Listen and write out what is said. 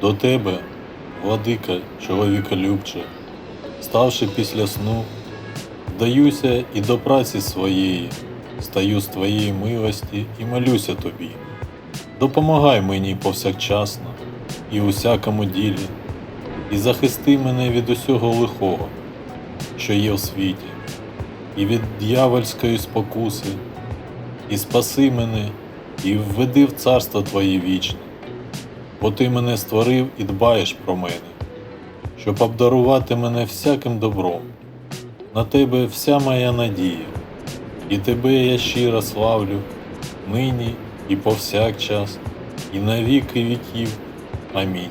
До тебе, владика, чоловіколюбче, ставши після сну, вдаюся і до праці своєї, стаю з твоєї милості і молюся тобі. Допомагай мені повсякчасно і у всякому ділі, і захисти мене від усього лихого, що є в світі, і від дьявольської спокуси, і спаси мене, і введи в царство Твоє вічне, бо Ти мене створив і дбаєш про мене, щоб обдарувати мене всяким добром. На Тебе вся моя надія, і Тебе я щиро славлю, нині і повсякчас, і на віки віків. Амінь.